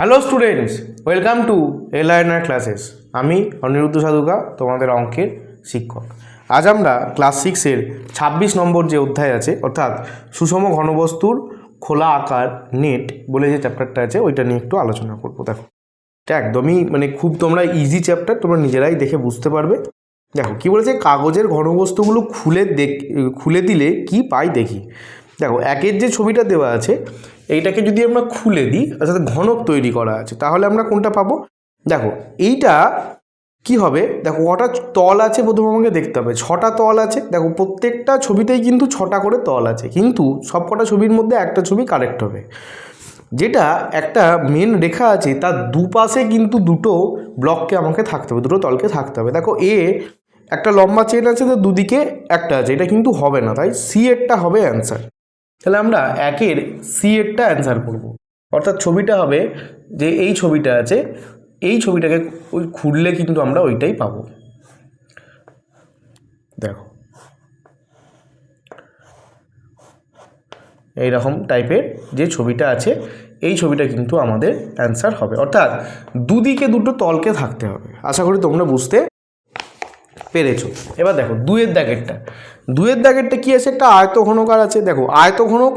Hello students welcome to এলাইনার classes আমি অনিরুদ্ধ সাধুকা তোমাদের অঙ্কের শিক্ষক। আজ আমরা ক্লাস সিক্সের ছাব্বিশ নম্বর যে অধ্যায় আছে, অর্থাৎ সুষম ঘনবস্তুর খোলা আকার নেট বলে যে চ্যাপ্টারটা আছে, ওইটা নিয়ে একটু আলোচনা করব। দেখো, এটা একদমই মানে খুব তোমরা ইজি চ্যাপ্টার তোমরা নিজেরাই দেখে বুঝতে পারবে। দেখো, কি বলেছে? কাগজের ঘনবস্তুগুলো খুলে দেখ, খুলে দিলে কি পাই দেখি? দেখো, একের যে ছবিটা দেওয়া আছে, এইটাকে যদি আমরা খুলে দিই, অর্থাৎ ঘনক তৈরি করা আছে, তাহলে আমরা কোনটা পাবো? দেখো, এইটা কি হবে? দেখো, কটা তল আছে প্রথমে আমাকে দেখতে হবে। ছটা তল আছে। দেখো, প্রত্যেকটা ছবিতেই কিন্তু ছটা করে তল আছে। কিন্তু সব কটা ছবির মধ্যে একটা ছবি কারেক্ট হবে। যেটা একটা মেন রেখা আছে, তার দুপাশে কিন্তু দুটো ব্লককে আমাকে থাকতে হবে, দুটো তলকে থাকতে হবে। দেখো এ একটা লম্বা চেন আছে, তো দুদিকে একটা আছে। এটা কিন্তু হবে না, তাই সি এরটা হবে অ্যান্সার তাহলে আমরা একের সি এরটা অ্যান্সার করব। অর্থাৎ ছবিটা হবে যে এই ছবিটা আছে, এই ছবিটাকে ওই খুললে কিন্তু আমরা ওইটাই পাবো। দেখো। এই রকম টাইপের যে ছবিটা আছে, এই ছবিটা কিন্তু আমাদের অ্যান্সার হবে। অর্থাৎ দুদিকে দুটো তলকে থাকতে হবে। আশা করি তোমরা বুঝতে পেরেছ। এবার দেখো দুয়ের দাগেরটা। দুয়ের দাগেরটা কি আছে? একটা আয়ত ঘনকার আছে। দেখো আয়ত ঘনক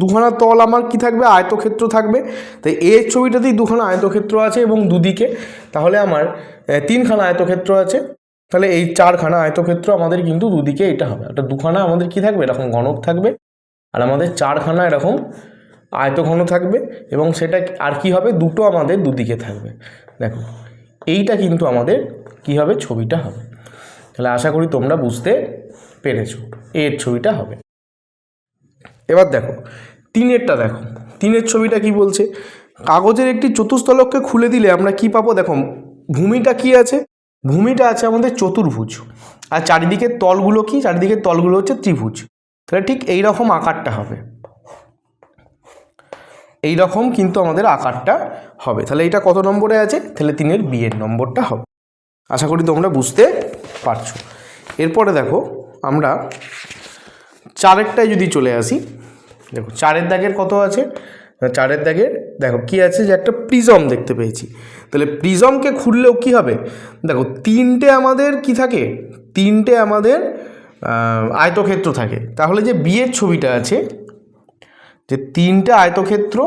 দুখানা তল আমার কি থাকবে? আয়তক্ষেত্র থাকবে। তাই এর ছবিটাতেই দুখানা আয়তক্ষেত্র আছে এবং দুদিকে। তাহলে আমার তিনখানা আয়তক্ষেত্র আছে। তাহলে এই চারখানা আয়তক্ষেত্র আমাদের কিন্তু দুদিকে এটা হবে। একটা দুখানা আমাদের কি থাকবে? এরকম ঘনক থাকবে। আর আমাদের চারখানা এরকম আয়তঘন থাকবে এবং সেটা আর কি হবে? দুটো আমাদের দুদিকে থাকবে। দেখো, এইটা কিন্তু আমাদের কি হবে? ছবিটা হবে। তাহলে আশা করি তোমরা বুঝতে পেরেছ এর ছবিটা হবে। এবার দেখো, তিনেরটা দেখো। তিনের ছবিটা কি বলছে? কাগজের একটি চতুস্তলককে খুলে দিলে আমরা কি পাবো? দেখো, ভূমিটা কি আছে? ভূমিটা আছে আমাদের চতুর্ভুজ। আর চারিদিকের তলগুলো কি? চারিদিকের তলগুলো হচ্ছে ত্রিভুজ। তাহলে ঠিক এই রকম আকারটা হবে। এই রকম কিন্তু আমাদের আকারটা হবে। তাহলে এটা কত নম্বরে আছে? তাহলে তিনের বিয়ের নম্বরটা হবে। আশা করি তোমরা বুঝতে পারছ। এরপরে দেখো আমরা চারেরটায় যদি চলে আসি, দেখো চারের দাগের কত আছে? চারের দাগের, দেখো কি আছে যে একটা প্রিজম দেখতে পেয়েছি। তাহলে প্রিজমকে খুললেও কি হবে? দেখো তিনটে আমাদের কি থাকে? তিনটে আমাদের আয়তক্ষেত্র থাকে। তাহলে যে বিয়ের ছবিটা আছে, যে তিনটে আয়তক্ষেত্র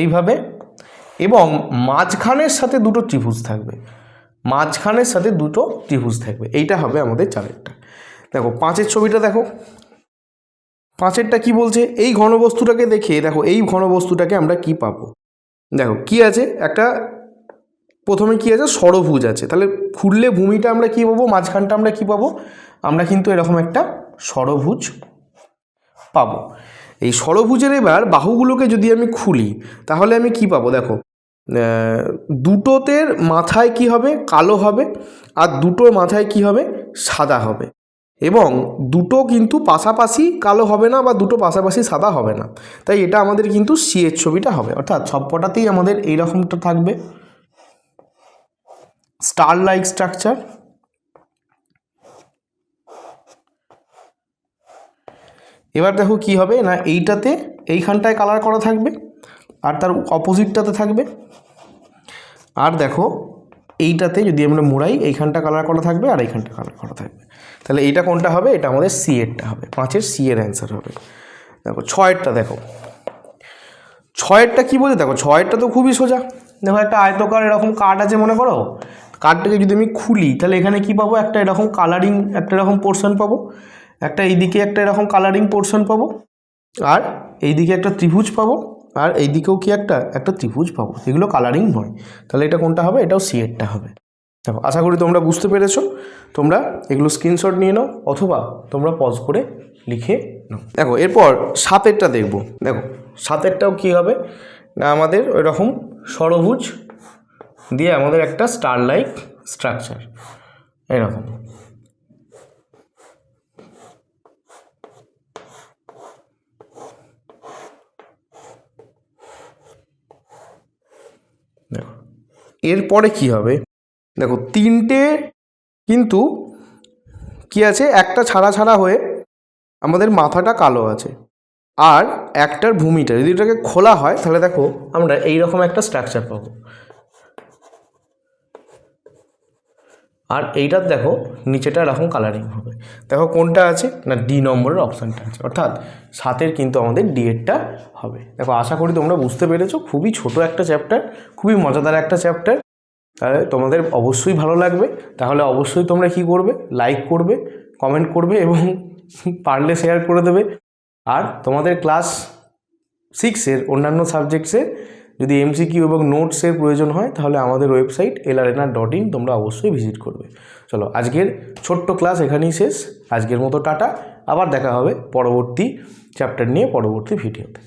এইভাবে এবং মাঝখানের সাথে দুটো ত্রিভুজ থাকবে। মাঝখানের সাথে দুটো ত্রিভুজ থাকবে। এইটা হবে আমাদের চারেরটা। দেখো, পাঁচের ছবিটা দেখো। পাঁচেরটা কি বলছে? এই ঘনবস্তুটাকে দেখে, দেখো, এই ঘনবস্তুটাকে আমরা কি পাবো? দেখো, কি আছে? একটা, প্রথমে কি আছে? ষড়ভুজ আছে। তাহলে খুললে ভূমিটা আমরা কি পাবো? মাঝখানটা আমরা কি পাবো? আমরা কিন্তু এরকম একটা ষড়ভুজ পাবো। এই ষড়ভুজের এবার বাহুগুলোকে যদি আমি খুলি, তাহলে আমি কি পাবো? দেখো আহ, দুটোতের মাথায় কি হবে? কালো হবে। আর দুটোর মাথায় কি হবে? সাদা হবে। এবং দুটো কিন্তু পাশাপাশি কালো হবে না বা দুটো পাশাপাশি সাদা হবে না। তাই এটা আমাদের কিন্তু সি এর ছবিটা হবে। অর্থাৎ সবকটাতেই আমাদের এইরকমটা থাকবে। স্টার লাইক স্ট্রাকচার এবার দেখো কি হবে? না এইটাতে এইখানটায় কালার করা থাকবে। আর তার অপোজিটটাতে থাকবে। আর দেখো, এইটাতে যদি আমরা মোড়াই, এইখানটা কালার করা থাকবে আর এইখানটা কালার করা থাকবে। তাহলে এইটা কোনটা হবে? এটা আমাদের সি এরটা হবে। পাঁচের সি এর অ্যান্সার হবে। দেখো, ছয়েরটা দেখো। ছয়েরটা কী বলছে? দেখো, ছয়েরটা তো খুবই সোজা। দেখো, একটা আয়তকার এরকম কার্ড আছে, মনে করো? কার্ডটাকে যদি আমি খুলি, তাহলে এখানে কি পাবো? একটা এরকম কালারিং একটা এরকম পোর্শন পাবো। একটা এইদিকে একটা এরকম কালারিং পোর্শন পাবো। আর এইদিকে একটা ত্রিভুজ পাবো। আর এই দিকেও কি একটা? একটা ত্রিভুজ পাবো। এগুলো কালারিং নয়। তাহলে এটা কোনটা হবে? এটাও সি এরটা হবে। দেখো, আশা করি তোমরা বুঝতে পেরেছ। তোমরা এগুলো স্ক্রিনশট নিয়ে নাও অথবা তোমরা পজ করে লিখে নাও। দেখো, এরপর সাতেরটা দেখব। দেখো, সাতেরটাও কি হবে? না, আমাদের ওই রকম ষড়ভুজ দিয়ে আমাদের একটা স্টার লাইক স্ট্রাকচার এরকম। দেখো। এরপরে কি হবে? দেখো, তিনটে কিন্তু কি আছে? একটা ছাড়া ছাড়া হয়ে আমাদের মাথাটা কালো আছে। আর একটার ভূমিটা, যদি এটাকে খোলা হয়, তাহলে দেখো আমরা এই রকম একটা স্ট্রাকচার পাবো। আর এইটার দেখো, নিচেটা এরকম কালারিং হবে। দেখো কোনটা আছে? না ডি নম্বরের অপশানটা আছে। অর্থাৎ সাতের কিন্তু আমাদের ডি এরটা হবে। দেখো, আশা করি তোমরা বুঝতে পেরেছ। খুবই ছোট একটা চ্যাপ্টার খুবই মজাদার একটা চ্যাপ্টার তাহলে তোমাদের অবশ্যই ভালো লাগবে। তাহলে অবশ্যই তোমরা কি করবে? লাইক করবে কমেন্ট করবে এবং পারলে শেয়ার করে দেবে। আর তোমাদের ক্লাস সিক্সের অন্যান্য সাবজেক্টসে যদি এমসিকিউ এবং নোটসের প্রয়োজন হয়, তাহলে আমাদের ওয়েবসাইট এলআরএনআর ডট ইন তোমরা অবশ্যই ভিজিট করবে। চলো, আজকের ছোট্ট ক্লাস এখানেই শেষ। আজকের মতো টাটা। আবার দেখা হবে পরবর্তী চ্যাপ্টার নিয়ে, পরবর্তী ভিডিওতে